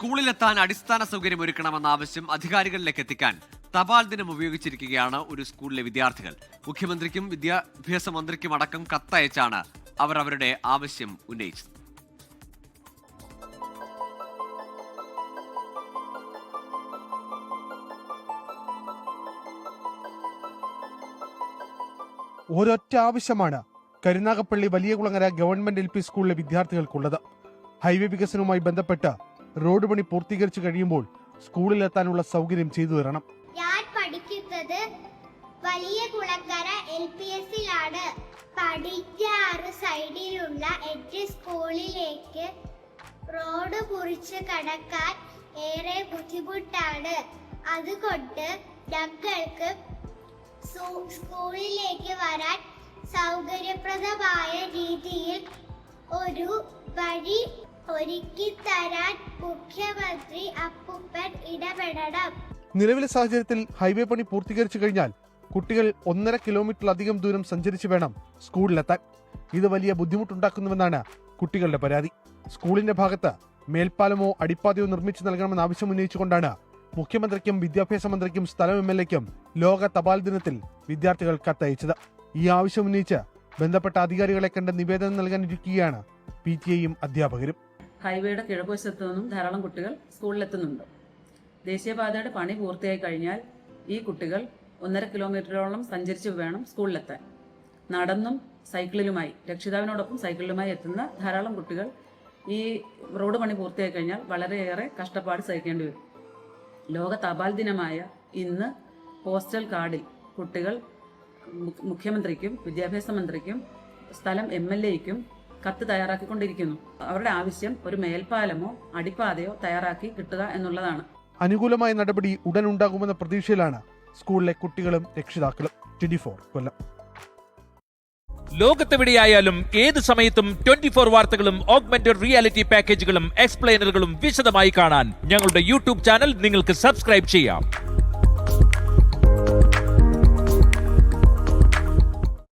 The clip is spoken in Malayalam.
സ്കൂളിലെത്താൻ അടിസ്ഥാന സൗകര്യം ഒരുക്കണമെന്ന ആവശ്യം അധികാരികളിലേക്ക് എത്തിക്കാൻ തപാൽ ദിനം ഉപയോഗിച്ചിരിക്കുകയാണ് ഒരു സ്കൂളിലെ വിദ്യാർത്ഥികൾ. മുഖ്യമന്ത്രിക്കും വിദ്യാഭ്യാസ മന്ത്രിക്കും അടക്കം കത്തയച്ചാണ് അവർ അവരുടെ ആവശ്യം ഉന്നയിച്ചത്. ഒരൊറ്റ ആവശ്യമാണ് Karunagappally Valiyakulangara government L P സ്കൂളിലെ വിദ്യാർത്ഥികൾക്കുള്ളത്. ഹൈവേ വികസനവുമായി ബന്ധപ്പെട്ട് റോഡ് പണി പൂർത്തീകരിച്ചു കഴിയുമ്പോൾ സ്കൂളിലെത്താനുള്ള സൗകര്യം ചെയ്തു തരണം. ഞാൻ പഠിക്കുന്നത് വലിയ കുളക്കര എൽ പി എസിലാണ് പടിഞ്ഞാറ് സൈഡിലുള്ള എന്റെ സ്കൂളിലേക്ക് റോഡ് കുറിച്ച് കടക്കാൻ ഏറെ ബുദ്ധിമുട്ടാണ്. അതുകൊണ്ട് ഞങ്ങൾക്ക് സ്കൂളിലേക്ക് വരാൻ സൗകര്യപ്രദമായ രീതിയിൽ ഒരു വഴി ഒരുക്കി തരാൻ മുഖ്യമന്ത്രി അപ്പുപ്പൻ ഇടപെടണം. നിലവിലെ സാഹചര്യത്തിൽ ഹൈവേ പണി പൂർത്തീകരിച്ചു കഴിഞ്ഞാൽ കുട്ടികൾ ഒന്നര കിലോമീറ്ററിലധികം ദൂരം സഞ്ചരിച്ചു വേണം സ്കൂളിലെത്താൻ. ഇത് വലിയ ബുദ്ധിമുട്ടുണ്ടാക്കുന്നുവെന്നാണ് കുട്ടികളുടെ പരാതി. സ്കൂളിന്റെ ഭാഗത്ത് മേൽപ്പാലമോ അടിപ്പാതയോ നിർമ്മിച്ചു നൽകണമെന്ന ആവശ്യം ഉന്നയിച്ചുകൊണ്ടാണ് മുഖ്യമന്ത്രിക്കും വിദ്യാഭ്യാസ മന്ത്രിക്കും സ്ഥലം എം എൽ എക്കും ലോക തപാൽ ദിനത്തിൽ വിദ്യാർത്ഥികൾ കത്തയച്ചത്. ഈ ആവശ്യം ഉന്നയിച്ച് ബന്ധപ്പെട്ട അധികാരികളെ കണ്ട് നിവേദനം നൽകാനിരിക്കുകയാണ് പി ടി എയും അധ്യാപകരും. ഹൈവേയുടെ കിഴക്കുവശത്തു നിന്നും ധാരാളം കുട്ടികൾ സ്കൂളിലെത്തുന്നുണ്ട്. ദേശീയപാതയുടെ പണി പൂർത്തിയായി കഴിഞ്ഞാൽ ഈ കുട്ടികൾ ഒന്നര കിലോമീറ്ററോളം സഞ്ചരിച്ച് വേണം സ്കൂളിലെത്താൻ. നടന്നും സൈക്കിളിലുമായി രക്ഷിതാവിനോടൊപ്പം സൈക്കിളിലുമായി എത്തുന്ന ധാരാളം കുട്ടികൾ ഈ റോഡ് പണി പൂർത്തിയായി കഴിഞ്ഞാൽ വളരെയേറെ കഷ്ടപ്പാട് സഹിക്കേണ്ടി വരും. ലോക തപാൽ ദിനമായ ഇന്ന് പോസ്റ്റൽ കാർഡിൽ കുട്ടികൾ മുഖ്യമന്ത്രിക്കും വിദ്യാഭ്യാസ മന്ത്രിക്കും സ്ഥലം എം എൽ എക്കും കത്ത് തയ്യാറാക്കിക്കൊണ്ടിരിക്കുന്നു. അവരുടെ ആവശ്യം ഒരു മേൽപ്പാലമോ അടിപ്പാതയോ തയ്യാറാക്കി കിട്ടുക എന്നുള്ളതാണ്. അനുകൂലമായ നടപടി ഉടൻ ഉണ്ടാകുമെന്ന പ്രതീക്ഷയിലാണ് സ്കൂളിലെ കുട്ടികളും രക്ഷിതാക്കളും. ട്വന്റി കൊല്ലം. ലോകത്തെവിടെയായാലും ഏത് സമയത്തും ട്വന്റി ഫോർ വാർത്തകളും ഓഗ്മെന്റഡ് റിയാലിറ്റി പാക്കേജുകളും എക്സ്പ്ലെയിനറുകളും വിശദമായി കാണാൻ ഞങ്ങളുടെ യൂട്യൂബ് ചാനൽ നിങ്ങൾക്ക് സബ്സ്ക്രൈബ് ചെയ്യാം.